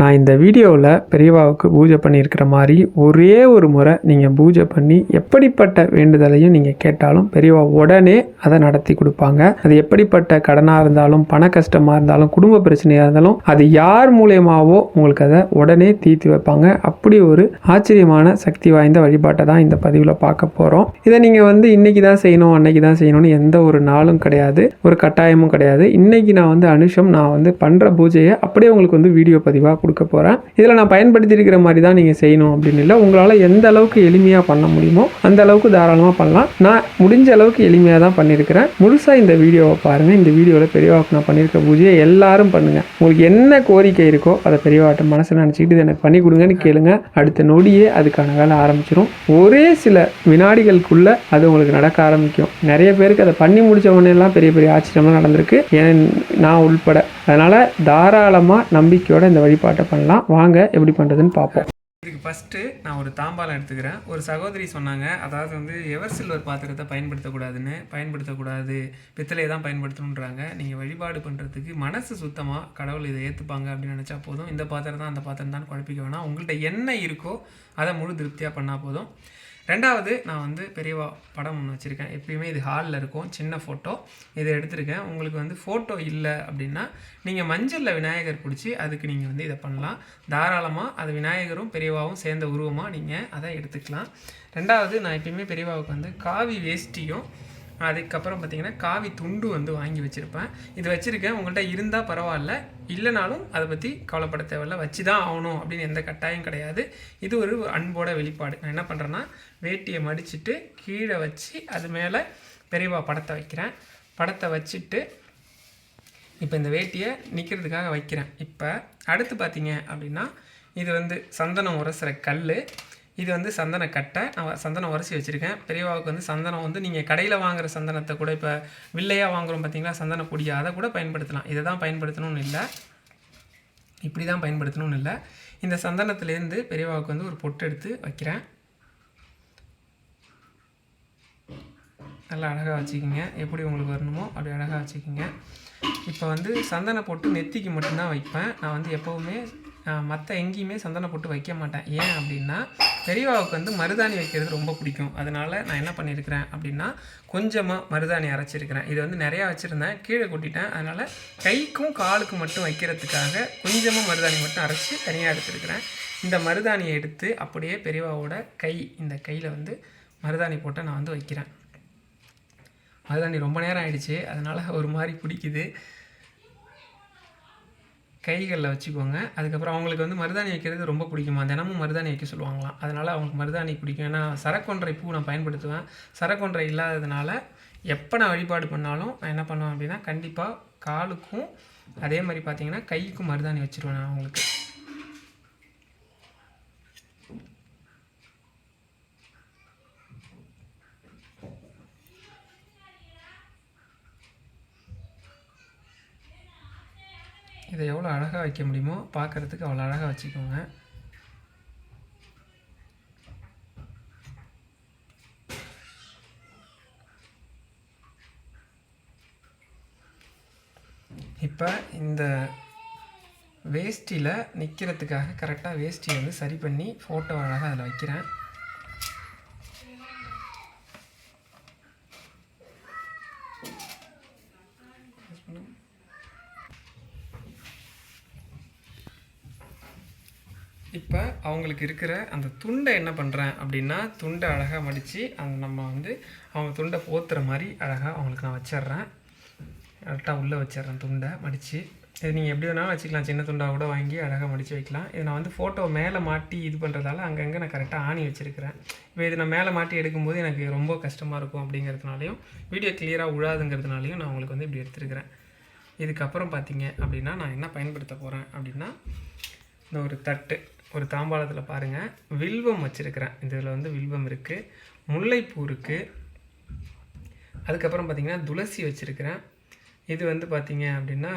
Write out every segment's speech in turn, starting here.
நான் இந்த வீடியோவில் பெரியவாவுக்கு பூஜை பண்ணியிருக்கிற மாதிரி ஒரே ஒரு முறை நீங்கள் பூஜை பண்ணி எப்படிப்பட்ட வேண்டுதலையும் நீங்கள் கேட்டாலும் பெரியவா உடனே அதை நடத்தி கொடுப்பாங்க. அது எப்படிப்பட்ட கடனாக இருந்தாலும் பண கஷ்டமாக இருந்தாலும் குடும்ப பிரச்சனையாக இருந்தாலும் அது யார் மூலயமாவோ உங்களுக்கு அதை உடனே தீர்த்து வைப்பாங்க. அப்படி ஒரு ஆச்சரியமான சக்தி வாய்ந்த வழிபாட்டை தான் இந்த பதிவில் பார்க்க போகிறோம் இதை நீங்கள் வந்து இன்னைக்கு தான் செய்யணும் அன்னைக்கு தான் செய்யணும்னு எந்த ஒரு நாளும் கிடையாது. ஒரு கட்டாயமும் கிடையாது. இன்னைக்கு நான் வந்து அனுஷம் நான் வந்து பண்ணுற பூஜையை அப்படியே உங்களுக்கு வந்து வீடியோ பதிவாக கொடுக்க போகிறேன் இதில் நான் பயன்படுத்தியிருக்கிற மாதிரி தான் நீங்கள் செய்யணும் அப்படின்னு இல்லை. உங்களால் எந்த அளவுக்கு எளிமையாக பண்ண முடியுமோ அந்த அளவுக்கு தாராளமாக பண்ணலாம். நான் முடிஞ்ச அளவுக்கு எளிமையாக தான் பண்ணியிருக்கிறேன். முழுசாக இந்த வீடியோவை பாருங்கள் இந்த வீடியோவில் பெரியவாக்கு நான் பண்ணியிருக்க பூஜையை எல்லாரும் பண்ணுங்கள் உங்களுக்கு என்ன கோரிக்கை இருக்கோ அதை பெரியவாட்ட மனசில் நினச்சிக்கிட்டு எனக்கு பண்ணி கொடுங்கன்னு கேளுங்க. அடுத்த நொடியே அதுக்கான வேலை ஆரம்பிச்சிடும் ஒரே சில வினாடிகளுக்குள்ள அது உங்களுக்கு நடக்க ஆரம்பிக்கும். நிறைய பேருக்கு அதை பண்ணி முடிச்ச உடனேலாம் எல்லாம் பெரிய பெரிய ஆச்சரியமாக நடந்திருக்கு. ஏன் நான் உள்பட. அதனால் தாராளமாக நம்பிக்கையோட இந்த வழிபாடு வழிபாட்டை பண்ணலாம். வாங்க எப்படி பண்ணுறதுன்னு பார்ப்போம். இதுக்கு ஃபஸ்ட்டு நான் ஒரு தாம்பாலம் எடுத்துக்கிறேன். ஒரு சகோதரி சொன்னாங்க அதாவது வந்து எவர் சில்வர் பாத்திரத்தை பயன்படுத்தக்கூடாதுன்னு பயன்படுத்தக்கூடாது. பித்தளையை தான் பயன்படுத்தணுன்றாங்க நீங்கள் வழிபாடு பண்ணுறதுக்கு மனசு சுத்தமாக கடவுள் இதை ஏற்றுப்பாங்க அப்படின்னு நினச்சா போதும். இந்த பாத்திரம் தான் அந்த பாத்திரம் தான் குழப்பிக்க வேணாம். உங்கள்கிட்ட என்ன இருக்கோ அதை முழு திருப்தியாக பண்ணால் போதும். ரெண்டாவது நான் வந்து பெரியவா படம் ஒன்று வச்சுருக்கேன். எப்பயுமே இது ஹாலில் இருக்கும். சின்ன ஃபோட்டோ இதை எடுத்திருக்கேன். உங்களுக்கு வந்து ஃபோட்டோ இல்லை அப்படின்னா நீங்கள் மஞ்சளில் விநாயகர் பிடிச்சி அதுக்கு நீங்கள் வந்து இதை பண்ணலாம். தாராளமாக அது விநாயகரும் பெரியவாவும் சேர்ந்த உருவமாக நீங்கள் அதை எடுத்துக்கலாம். ரெண்டாவது நான் எப்பயுமே பெரியவாவுக்கு வந்து காவி வேஷ்டியும் அதுக்கப்புறம் பார்த்தீங்கன்னா காவி துண்டு வந்து வாங்கி வச்சுருப்பேன். இது வச்சுருக்கேன். உங்கள்கிட்ட இருந்தால் பரவாயில்ல. இல்லைனாலும் அதை பற்றி கவலைப்பட தேவையில்ல. வச்சு தான் ஆகணும் அப்படின்னு எந்த கட்டாயம் கிடையாது. இது ஒரு அன்போட வெளிப்பாடு. நான் என்ன பண்ணுறேன்னா வேட்டியை மடிச்சுட்டு கீழே வச்சு அது மேலே பெரியவா படத்தை வைக்கிறேன். படத்தை வச்சுட்டு இப்போ இந்த வேட்டியை நிற்கிறதுக்காக வைக்கிறேன். இப்போ அடுத்து பார்த்தீங்க அப்படின்னா இது வந்து சந்தனம் உரசுகிற கல் இது வந்து சந்தன கட்டை. நான் சந்தனம் உரசி வச்சுருக்கேன். பெரியவாவுக்கு வந்து சந்தனம் வந்து நீங்கள் கடையில் வாங்குற சந்தனத்தை கூட இப்போ வில்லையாக வாங்குறோம் பார்த்தீங்களா சந்தன பொடியை அதை கூட பயன்படுத்தலாம். இதை தான் பயன்படுத்தணும்னு இல்லை. இப்படி தான் பயன்படுத்தணும்னு இல்லை. இந்த சந்தனத்துலேருந்து பெரியவாவுக்கு வந்து ஒரு பொட்டு எடுத்து வைக்கிறேன். நல்லா அழகாக வச்சுக்கிங்க. எப்படி உங்களுக்கு வரணுமோ அப்படி அழகாக வச்சுக்கிங்க. இப்போ வந்து சந்தன போட்டு நெத்திக்கு மட்டும்தான் வைப்பேன். நான் வந்து எப்போவுமே மற்ற எங்கேயுமே சந்தன போட்டு வைக்க மாட்டேன். ஏன் அப்படின்னா பெரியவாவுக்கு வந்து மருதாணி வைக்கிறது ரொம்ப பிடிக்கும். அதனால் நான் என்ன பண்ணியிருக்கிறேன் அப்படின்னா கொஞ்சமாக மருதாணி அரைச்சிருக்கிறேன். இது வந்து நிறையா வச்சுருந்தேன். கீழே கொட்டிட்டேன். அதனால் கைக்கும் காலுக்கும் மட்டும் வைக்கிறதுக்காக கொஞ்சமாக மருதாணி மட்டும் அரைச்சி தனியாக எடுத்துருக்கிறேன். இந்த மருதாணியை எடுத்து அப்படியே பெரியவாவோட கை இந்த கையில் வந்து மருதாணி போட்டு நான் வந்து வைக்கிறேன். மருதாணி ரொம்ப நேரம் ஆயிடுச்சு. அதனால் ஒரு மாதிரி பிடிக்குது. கைகளில் வச்சுக்கோங்க. அதுக்கப்புறம் அவங்களுக்கு வந்து மருதாணி வைக்கிறது ரொம்ப பிடிக்குமா? தினமும் மருதாணி வைக்க சொல்லுவாங்களாம். அதனால் அவங்களுக்கு மருதாணி பிடிக்கும். ஏன்னா சரக்கொன்றை பூ நான் பயன்படுத்துவேன். சரக்கொன்றை இல்லாததுனால எப்போ நான் வழிபாடு பண்ணாலும் நான் என்ன பண்ணுவேன் அப்படின்னா கண்டிப்பாக காலுக்கும் அதே மாதிரி பார்த்தீங்கன்னா கைக்கும் மருதாணி வச்சுருவேன் நான் அவங்களுக்கு. இதை எவ்வளோ அழகாக வைக்க முடியுமோ பார்க்குறதுக்கு அவ்வளோ அழகாக வச்சுக்கோங்க. இப்போ இந்த வேஷ்டியில் நிற்கிறதுக்காக கரெக்டாக வேஷ்டியை வந்து சரி பண்ணி ஃபோட்டோ அழகாக அதில் வைக்கிறேன் இப்போ அவங்களுக்கு இருக்கிற அந்த துண்டை என்ன பண்ணுறேன் அப்படின்னா துண்டை அழகாக மடித்து அந்த நம்ம வந்து அவங்க துண்டை போத்துற மாதிரி அழகாக அவங்களுக்கு நான் வச்சிட்றேன். கரெக்டாக உள்ளே வச்சிட்றேன் துண்டை மடித்து இது நீங்கள் எப்படி வேணாலும் வச்சுக்கலாம். சின்ன துண்டாக கூட வாங்கி அழகாக மடித்து வைக்கலாம். இது நான் வந்து ஃபோட்டோ மேலே மாட்டி இது பண்ணுறதால அங்கங்கே நான் கரெக்டாக ஆணி வச்சுருக்கிறேன். இப்போ இது நான் மேலே மாட்டி எடுக்கும்போது எனக்கு ரொம்ப கஷ்டமாக இருக்கும் அப்படிங்கிறதுனாலையும் வீடியோ கிளியராக விழாதுங்கிறதுனாலையும் நான் உங்களுக்கு வந்து இப்படி எடுத்துருக்கிறேன். இதுக்கப்புறம் பார்த்தீங்க அப்படின்னா நான் என்ன பயன்படுத்த போகிறேன் அப்படின்னா இந்த ஒரு தட்டு. ஒரு தாம்பாளத்தில் பாருங்கள் வில்வம் வச்சுருக்கிறேன். இதில் வந்து வில்வம் இருக்குது முல்லைப்பூ இருக்குது அதுக்கப்புறம் பார்த்திங்கன்னா துளசி வச்சுருக்கிறேன். இது வந்து பார்த்திங்க அப்படின்னா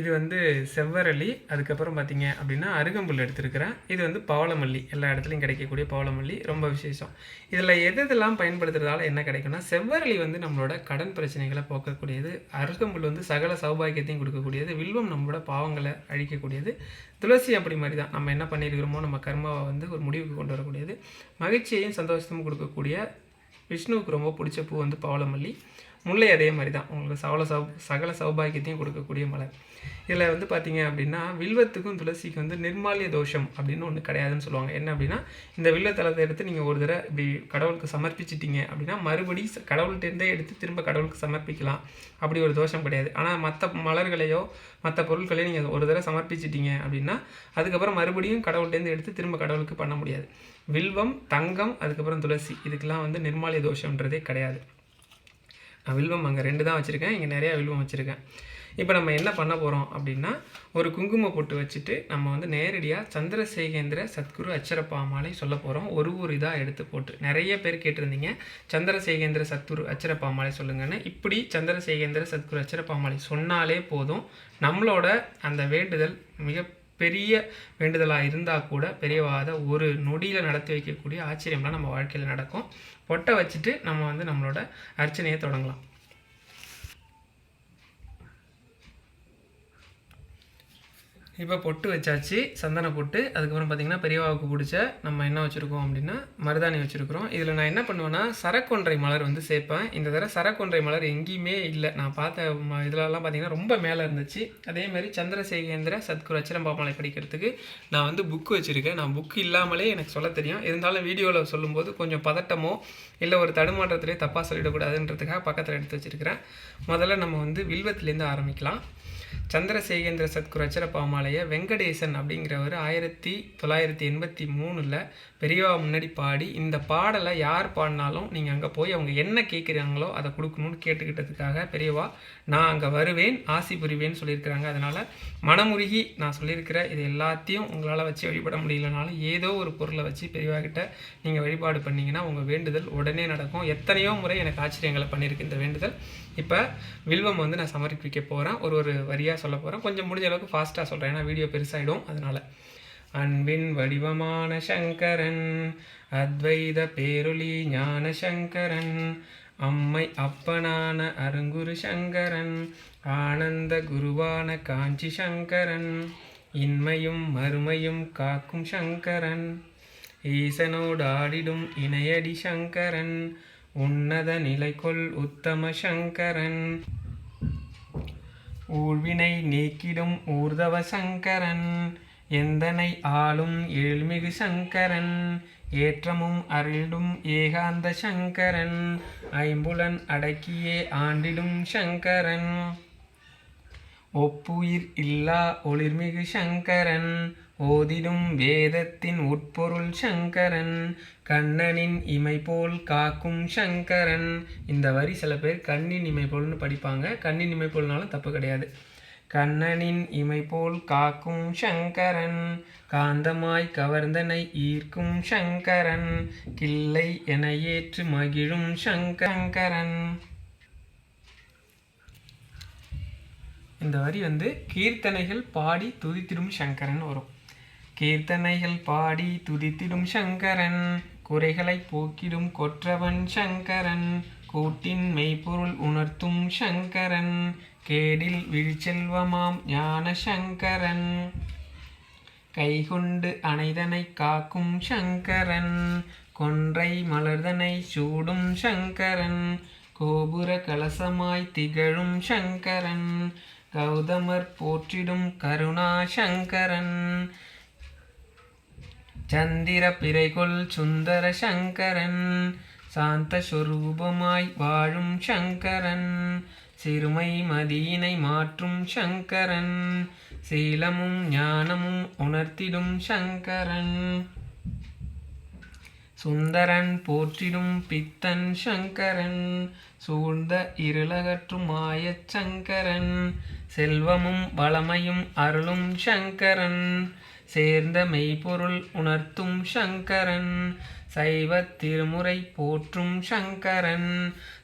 இது வந்து செவ்வரளி அதுக்கப்புறம் பார்த்தீங்க அப்படின்னா அருகம்புல் எடுத்திருக்கிறேன். இது வந்து பவளமல்லி எல்லா இடத்துலையும் கிடைக்கக்கூடிய பவளமல்லி ரொம்ப விசேஷம். இதில் எது எதெல்லாம் பயன்படுத்துறதால என்ன கிடைக்கும்னா செவ்வரளி வந்து நம்மளோட கடன் பிரச்சனைகளை போக்கக்கூடியது அருகம்புல் வந்து சகல சௌபாகியத்தையும் கொடுக்கக்கூடியது வில்வம் நம்மளோட பாவங்களை அழிக்கக்கூடியது துளசி அப்படி மாதிரி தான். நம்ம என்ன பண்ணியிருக்கிறோமோ நம்ம கர்மாவை வந்து ஒரு முடிவுக்கு கொண்டு வரக்கூடியது. மகிழ்ச்சியையும் சந்தோஷத்தையும் கொடுக்கக்கூடிய விஷ்ணுவுக்கு ரொம்ப பிடிச்ச பூ வந்து பவளமல்லி. முல்லை அதே மாதிரி தான் உங்களுக்கு சவல சௌ சகல சௌபாகியத்தையும் கொடுக்கக்கூடிய மலர் இதில் வந்து பார்த்தீங்க அப்படின்னா வில்வத்துக்கும் துளசிக்கும் வந்து நிர்மாலிய தோஷம் அப்படின்னு ஒன்று கிடையாதுன்னு சொல்லுவாங்க. என்ன அப்படின்னா இந்த வில்லத்தலத்தை எடுத்து நீங்கள் ஒரு தடவை இப்படி கடவுளுக்கு சமர்ப்பிச்சிட்டிங்க அப்படின்னா மறுபடி கடவுள்கிட்டேருந்தே எடுத்து திரும்ப கடவுளுக்கு சமர்ப்பிக்கலாம். அப்படி ஒரு தோஷம் கிடையாது. ஆனால் மற்ற மலர்களையோ மற்ற பொருட்களையோ நீங்கள் ஒரு தடவை சமர்ப்பிச்சிட்டீங்க அப்படின்னா அதுக்கப்புறம் மறுபடியும் கடவுள்கிட்டேருந்து எடுத்து திரும்ப கடவுளுக்கு பண்ண முடியாது. வில்வம் தங்கம் அதுக்கப்புறம் துளசி. இதுக்கெல்லாம் வந்து நிர்மாலிய தோஷம்ன்றதே கிடையாது. நான் வில்வம் அங்கே ரெண்டு தான் வச்சுருக்கேன். இங்கே நிறையா வில்வம் வச்சுருக்கேன். இப்போ நம்ம என்ன பண்ண போகிறோம் அப்படின்னா ஒரு குங்கும பொட்டு வச்சுட்டு நம்ம வந்து நேரடியாக சந்திரசேகேந்திர சத்குரு அச்சரப்பாமாலை சொல்ல போகிறோம் ஒரு ஒரு இதாக எடுத்து போட்டு. நிறைய பேர் கேட்டிருந்தீங்க. சந்திரசேகேந்திர சத்குரு அச்சரப்பாமாலை சொல்லுங்கன்னு. இப்படி சந்திரசேகேந்திர சத்குரு அச்சரப்பாமாலை சொன்னாலே போதும். நம்மளோட அந்த வேண்டுதல் மிக பெரிய வேண்டுதலாக இருந்தால் கூட பெரியவாத ஒரு நொடியில் நடத்தி வைக்கக்கூடிய ஆச்சரியம்லாம் நம்ம வாழ்க்கையில் நடக்கும். பொட்டை வச்சுட்டு நம்ம வந்து நம்மளோட அர்ச்சனையை தொடங்கலாம். இப்போ பொட்டு வச்சாச்சு சந்தன பொட்டு. அதுக்கப்புறம் பார்த்தீங்கன்னா பெரியவாவுக்கு பிடிச்ச நம்ம என்ன வச்சுருக்கோம் அப்படின்னா மருதாணி வச்சுருக்கிறோம். இதில் நான் என்ன பண்ணுவேன்னா சரக்கொன்றை மலர் வந்து சேர்ப்பேன். இந்த தடவை சரக்கொன்றை மலர் எங்கேயுமே இல்லை. நான் பார்த்த ம இதுலலாம் பார்த்தீங்கன்னா ரொம்ப மேலே இருந்துச்சு. அதே மாதிரி சந்திரசேகேந்திர சத்குரு அச்சரம்பாமலை படிக்கிறதுக்கு நான் வந்து புக்கு வச்சுருக்கேன். நான் புக்கு இல்லாமலே எனக்கு சொல்ல தெரியும். இருந்தாலும் வீடியோவில் சொல்லும்போது கொஞ்சம் பதட்டமோ இல்லை ஒரு தடுமாற்றத்திலே தப்பாக சொல்லிடக்கூடாதுன்றதுக்காக பக்கத்தில் எடுத்து வச்சுருக்கிறேன். முதல்ல நம்ம வந்து வில்வத்துலேருந்து ஆரம்பிக்கலாம். சந்திரசேகேந்திர சத்குரு பாமாலய வெங்கடேசன் அப்படிங்கிறவர் ஆயிரத்தி தொள்ளாயிரத்தி எண்பத்தி மூணில் பெரியவா முன்னாடி பாடி இந்த பாடலை யார் பாடினாலும் நீங்கள் அங்கே போய் அவங்க என்ன கேட்குறாங்களோ அதை கொடுக்கணும்னு கேட்டுக்கிட்டதுக்காக பெரியவா நான் அங்கே வருவேன் ஆசி புரிவேன்னு சொல்லியிருக்கிறாங்க. அதனால் மனமுருகி நான் சொல்லியிருக்கிற இது எல்லாத்தையும் உங்களால் வச்சு வழிபட முடியலனாலும் ஏதோ ஒரு பொருளை வச்சு பெரியவா கிட்ட நீங்கள் வழிபாடு பண்ணிங்கன்னா உங்கள் வேண்டுதல் உடனே நடக்கும். எத்தனையோ முறை எனக்கு ஆச்சரியங்களை பண்ணியிருக்கு இந்த வேண்டுதல். இப்போ வில்வம் வந்து நான் சமர்ப்பிக்க போகிறேன் ஒரு ஒரு வரியாக சொல்ல போகிறேன் கொஞ்சம் முடிஞ்ச அளவுக்கு ஃபாஸ்ட்டாக சொல்கிறேன் ஏன்னா வீடியோ பெருசாகிடும் அதனால். அன்பின் வடிவமான சங்கரன் அத்வைத பேரொளி ஞான சங்கரன் அம்மை அப்பனான அருங்குரு சங்கரன் ஆனந்த குருவான காஞ்சி சங்கரன் இன்மையும் மறுமையும் காக்கும் சங்கரன் ஈசனோடு ஆடிடும் இணையடி சங்கரன் உன்னத நிலைக்குள் உத்தம சங்கரன். ஊழ்வினை நீக்கிடும் ஊர்தவ சங்கரன். எந்தனை ஆளும் ஏழ்மிகு சங்கரன். ஏற்றமும் அருளும் ஏகாந்த சங்கரன். ஐம்புலன் அடக்கியே ஆண்டிடும் சங்கரன். ஒப்புயிர் இல்லா ஒளிர்மிகு சங்கரன். ஓதிடும் வேதத்தின் உட்பொருள் சங்கரன் கண்ணனின் இமை போல் காக்கும் சங்கரன். இந்த வரி சில பேர் கண்ணின் இமை போல்னு படிப்பாங்க. கண்ணின் இமை போல்னாலும் தப்பு கிடையாது. கண்ணனின் இமை போல் காக்கும் சங்கரன் காந்தமாய் கவர்ந்தனை ஈர்க்கும் சங்கரன். கிள்ளை என ஏற்று மகிழும் சங்கரன். இந்த வரி வந்து கீர்த்தனைகள் பாடி துதித்திடும் சங்கரன் வரும். கீர்த்தனைகள் பாடி துதித்திடும் சங்கரன் குறைகளை போக்கிடும் கொற்றவன் சங்கரன் கூட்டின் மெய்ப்பொருள் உணர்த்தும் சங்கரன் கேடில் விழிச்செல்வமாம் ஞான சங்கரன். கைகொண்டு அனைதனை காக்கும் சங்கரன் கொன்றை மலர்தனை சூடும் சங்கரன் கோபுர கலசமாய் திகழும் சங்கரன் கௌதமர் போற்றிடும் கருணா சங்கரன். சந்திர பிறைகொள் சுந்தர சங்கரன் சாந்த சொரூபமாய் வாழும் சங்கரன் சிறுமை மதியினை மாற்றும் சங்கரன் சீலமும் ஞானமும் உணர்த்திடும் சங்கரன். சுந்தரன் போற்றிடும் பித்தன் சங்கரன் சூழ்ந்த இருளகற்றும் சங்கரன் செல்வமும் வளமையும் அருளும் சங்கரன். சேர்ந்த மெய்ப்பொருள் உணர்த்தும் சங்கரன் சைவத் திருமுறை போற்றும் சங்கரன்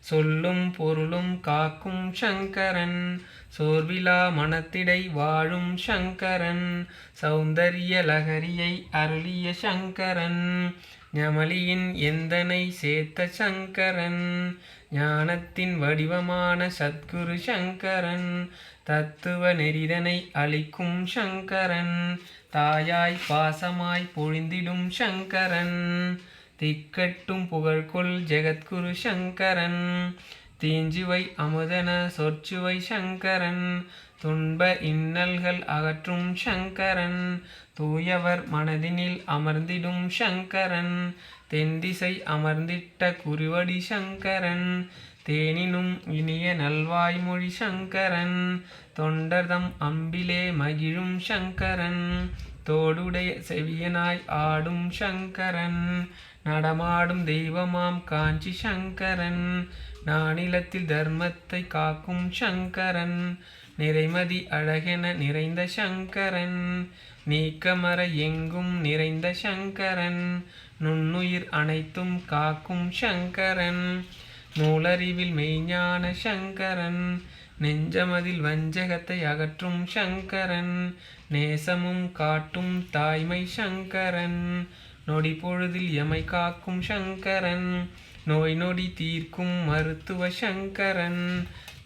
சொல்லும் பொருளும் காக்கும் சங்கரன் சோர்விலா மனத்திடை வாழும் சங்கரன் சௌந்தரிய லகரியை அருளிய சங்கரன் ஞமலியின் எந்தனை சேர்த்த சங்கரன் ஞானத்தின் வடிவமான சத்குரு சங்கரன் தத்துவ நெறிதனை அளிக்கும் சங்கரன் தாயாய் பாசமாய் பொழிந்திடும் சங்கரன். திக்கட்டும் புகழ்கொள் ஜெகத்குரு சங்கரன். தீஞ்சுவை அமுதன சொற்சுவை சங்கரன். துன்ப இன்னல்கள் அகற்றும் சங்கரன். தூயவர் மனதினில் அமர்ந்திடும் சங்கரன். தென்திசை அமர்ந்திட்ட குருவடி சங்கரன். தேனினும் இனிய நல்வாய்மொழி சங்கரன். தொண்டர்தம் அம்பிலே மகிழும் சங்கரன். தோடுடைய செவியனாய் ஆடும் சங்கரன். நடமாடும் தெய்வமாம் காஞ்சி சங்கரன். நானிலத்தில் தர்மத்தை காக்கும் சங்கரன். நிறைமதி அழகென நிறைந்த சங்கரன். நீக்கமர எங்கும் நிறைந்த சங்கரன். நுண்ணுயிர் அனைத்தும் காக்கும் சங்கரன். நூலறிவில் மெய்ஞான சங்கரன் நெஞ்சமதில் வஞ்சகத்தை அகற்றும் சங்கரன் நேசமும் காட்டும் தாய்மை சங்கரன் நொடி பொழுதில் எமை காக்கும் சங்கரன் நோய் நொடி தீர்க்கும் மருத்துவ சங்கரன்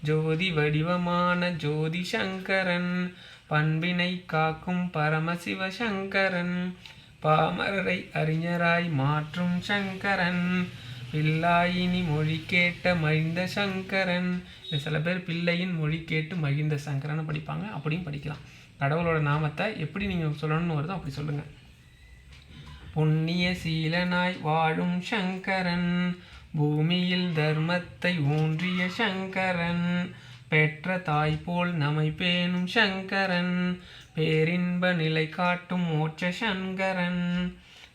ஜோதி வடிவமான ஜோதி சங்கரன் பண்பினை காக்கும் பரமசிவ சங்கரன் பாமரரை அறிஞராய் மாற்றும் சங்கரன் பிள்ளாயினி மொழி கேட்ட மகிழ்ந்த சங்கரன். சில பேர் பிள்ளையின் மொழி கேட்டு மகிழ்ந்த சங்கரன்னு படிப்பாங்க. அப்படியும் படிக்கலாம். கடவுளோட நாமத்தை எப்படி நீங்கள் சொல்லணும்னு வருதோ அப்படி சொல்லுங்கள் புண்ணிய சீலனாய் வாழும் சங்கரன். பூமியில் தர்மத்தை ஊன்றிய சங்கரன். பெற்ற தாய் போல் நமை பேணும் சங்கரன். பேரின்ப நிலை காட்டும் மோட்ச சங்கரன்.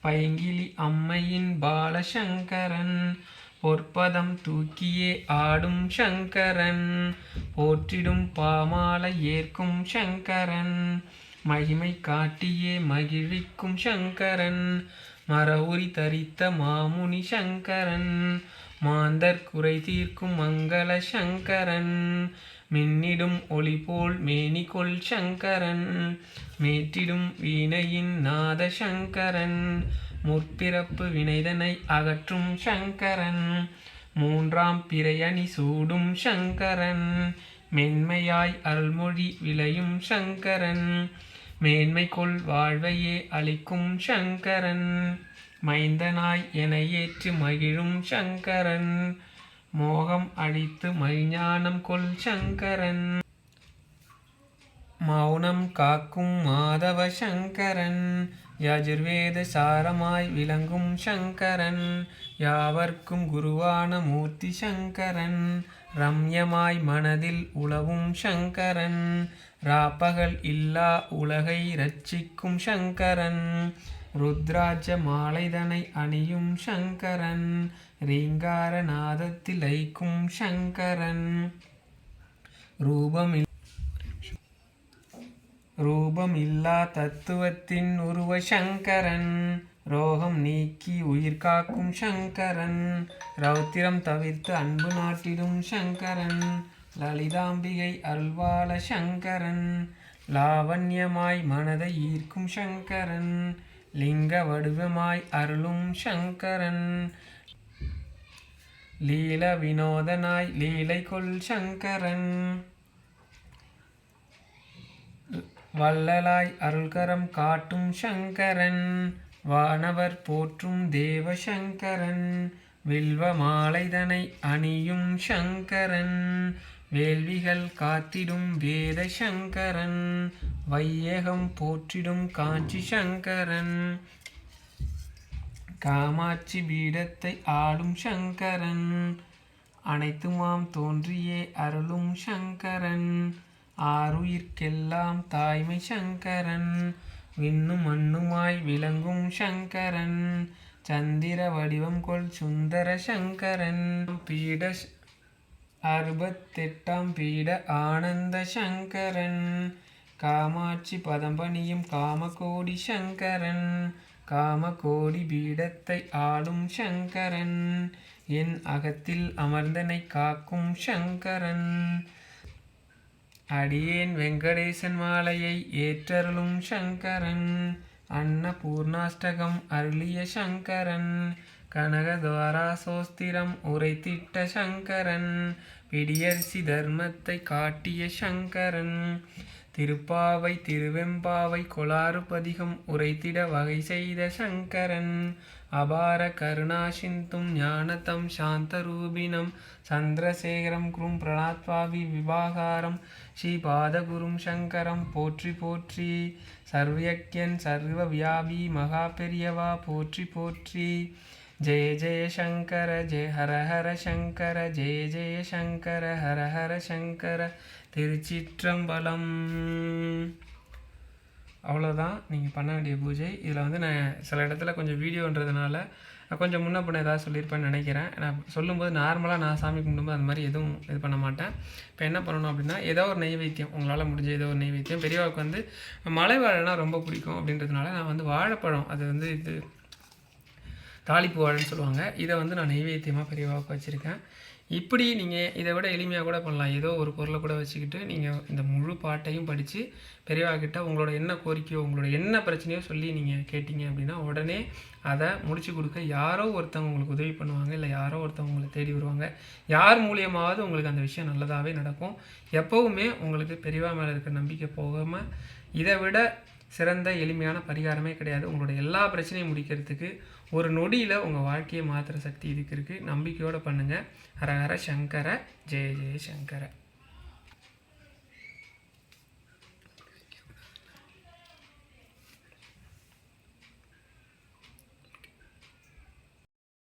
பைங்கிலி அம்மையின் பாலசங்கரன். பொற்பதம் தூக்கியே ஆடும் சங்கரன். போற்றிடும் பாமாலை ஏற்கும் சங்கரன். மகிமை காட்டியே மகிழிக்கும் சங்கரன். மரவுரி தரித்த மாமுனி சங்கரன். மாந்தர் குறை தீர்க்கும் மங்கள சங்கரன். மின்னிடும் ஒளி போல் மேனிகொள் சங்கரன் மேற்றிடும் வீணையின் நாத சங்கரன் முற்பிறப்பு வினைதனை அகற்றும் சங்கரன் மூன்றாம் பிறையணி சூடும் சங்கரன் மென்மையாய் அருள்மொழி விளையும் சங்கரன் மேன்மை கொள் வாழ்வையே அளிக்கும் சங்கரன் மைந்தனாய் என ஏற்று மகிழும் சங்கரன் மோகம் அழித்து மைஞானம் கொள் சங்கரன் மௌனம் காக்கும் மாதவ சங்கரன் யஜுர்வேத சாரமாய் விளங்கும் சங்கரன் யாவர்க்கும் குருவான மூர்த்தி சங்கரன் ரம்யமாய் மனதில் உழவும் சங்கரன் ராப்பகல் இல்லா உலகை ரட்சிக்கும் சங்கரன் ருத்ராட்ச மாலைதனை அணியும் சங்கரன் ரீங்கார நாதத்தில் ஐக்கும் சங்கரன். ரூபமில் ரூபமில்லா தத்துவத்தின் உருவ சங்கரன். ரோகம் நீக்கி உயிர் காக்கும் சங்கரன். ரௌத்திரம் தவிர்த்து அன்பு நாட்டிடும் சங்கரன். லலிதாம்பிகை அல்வாள சங்கரன். லாவண்யமாய் மனதை ஈர்க்கும் சங்கரன். லிங்க வடிவமாய் அருளும் சங்கரன். லீல வினோதனாய் லீலை கொள் சங்கரன். வள்ளலாய் அருள்கரம் காட்டும் சங்கரன். வானவர் போற்றும் தேவ சங்கரன் வில்வ மாலைதனை அணியும் சங்கரன். வேள்விகள் காத்திடும் வேத சங்கரன் வையகம் போற்றிடும் காஞ்சி சங்கரன். காமாட்சி பீடத்தை ஆளும் சங்கரன். அனைத்துமாம் தோன்றியே அருளும் சங்கரன். ஆறுயிர்க்கெல்லாம் தாய்மை சங்கரன். விண்ணும் மண்ணுமாய் விளங்கும் சங்கரன். சந்திர வடிவம் கொள் சுந்தர சங்கரன். பீட அறுபத்தெட்டாம் பீட ஆனந்த சங்கரன். காமாட்சி பதம்பணியும் காமகோடி சங்கரன். காமகோடி பீடத்தை ஆளும் சங்கரன். என் அகத்தில் அமர்ந்தனை காக்கும் சங்கரன். அடியேன் வெங்கடேசன் மாலையை ஏற்றருளும் சங்கரன். அன்னபூர்ணாஷ்டகம் அருளிய சங்கரன். கனகத்வாரா சோஸ்திரம் உரைத்திட்ட சங்கரன். பிடியரிசி தர்மத்தை காட்டிய சங்கரன். திருப்பாவை திருவெம்பாவை கொளாறு பதிகம் உரைத்திட வகை செய்த சங்கரன். அபார கருணா சிந்தும் ஞானதம் சாந்தரூபிணம். சந்திரசேகரம் குரும் பிரணாத்வாவி விபாகாரம் ஸ்ரீபாதகுரும் சங்கரம் போற்றி போற்றி. சர்வயக்யன் சர்வ வியாபி மகா பெரியவா போற்றி போற்றி. ஜெய ஜெய சங்கர ஜெய ஹர ஹர சங்கர ஜெய ஜெய சங்கர ஹர ஹர சங்கர. திருச்சிற்றம்பலம். அவ்வளோதான் நீங்கள் பண்ண வேண்டிய பூஜை. இதில் வந்து நான் சில இடத்துல கொஞ்சம் வீடியோன்றதுனால நான் கொஞ்சம் முன்ன பண்ண ஏதாவது சொல்லியிருப்பேன்னு நினைக்கிறேன். நான் சொல்லும்போது நார்மலாக நான் சாமி கும்பிடும்போது அந்த மாதிரி எதுவும் இது பண்ண மாட்டேன். இப்போ என்ன பண்ணணும் அப்படின்னா ஏதோ ஒரு நெய்வேத்தியம் உங்களால் முடிஞ்ச ஏதோ ஒரு நெய்வேத்தியம் பெரியவாவுக்கு வந்து மலை வாழைனா ரொம்ப பிடிக்கும் அப்படின்றதுனால நான் வந்து வாழைப்பழம் அது வந்து இது தாளிப்பு வாழைன்னு சொல்லுவாங்க. இதை வந்து நான் நெய்வேத்தியமாக பெரியவாவுக்கு வச்சுருக்கேன். இப்படி நீங்கள் இதை விட எளிமையாக கூட பண்ணலாம். ஏதோ ஒரு பொருளை கூட வச்சுக்கிட்டு நீங்கள் இந்த முழு பாட்டையும் படித்து பெரியவாக்கிட்ட உங்களோட என்ன கோரிக்கையோ உங்களோட என்ன பிரச்சனையோ சொல்லி நீங்கள் கேட்டிங்க அப்படின்னா உடனே அதை முடிச்சு கொடுக்க யாரோ ஒருத்தவங்க உங்களுக்கு உதவி பண்ணுவாங்க இல்லை யாரோ ஒருத்தவங்க உங்களை தேடி வருவாங்க. யார் மூலியமாவது உங்களுக்கு அந்த விஷயம் நல்லதாகவே நடக்கும். எப்போவுமே உங்களுக்கு பெரியவா மேலே இருக்க நம்பிக்கை போகாமல் இதை விட சிறந்த எளிமையான பரிகாரமே கிடையாது. உங்களோட எல்லா பிரச்சனையும் முடிக்கிறதுக்கு ஒரு நொடியில் உங்கள் வாழ்க்கையை மாற்றுற சக்தி இதுக்கு இருக்குது நம்பிக்கையோடு பண்ணுங்கள் ஹர ஹர சங்கர ஜெய ஜெய சங்கர.